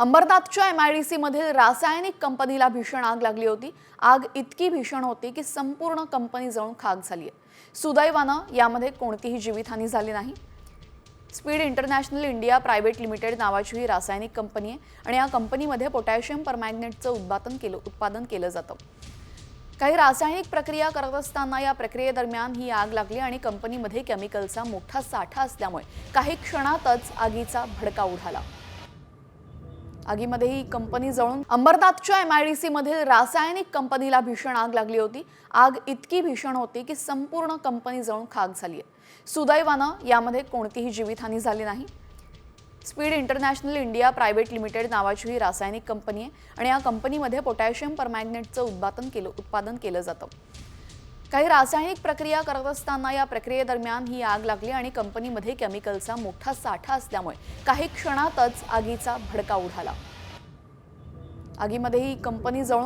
अंबरनाथच्या M I D सीमधील रासायनिक कंपनीला भीषण आग लागली होती. आग इतकी भीषण होती की संपूर्ण कंपनी जळून खाक झाली आहे. सुदैवानं यामध्ये कोणतीही जीवितहानी झाली नाही. Speed international India private limited नावाची ही रासायनिक कंपनी आहे आणि या कंपनीमध्ये पोटॅशियम परमॅग्नेटचं उत्पादन केलं उत्पादन केलं जातं. काही रासायनिक प्रक्रिया करत असताना या प्रक्रियेदरम्यान ही आग लागली आणि कंपनीमध्ये केमिकलचा मोठा साठा असल्यामुळे काही क्षणातच आगीचा भडका उडाला. आगीमध्ये ही कंपनी जळून अंबरनाथच्या एम आय डी सीमधील रासायनिक कंपनीला भीषण आग लागली होती. आग इतकी भीषण होती की संपूर्ण कंपनी जळून खाक झाली आहे. सुदैवानं यामध्ये कोणतीही जीवितहानी झाली नाही. Speed international India private limited नावाची ही रासायनिक कंपनी आहे आणि या कंपनीमध्ये पोटॅशियम परमॅग्नेटचं उत्पादन केलं उत्पादन केलं जातं. काही रासायनिक प्रक्रिया करत असताना या प्रक्रियेदरम्यान ही आग लागली आणि कंपनीमध्ये केमिकलचा मोठा साठा असल्यामुळे काही क्षणातच आगीचा भडका उडाला. आगीमध्ये ही कंपनी जवळ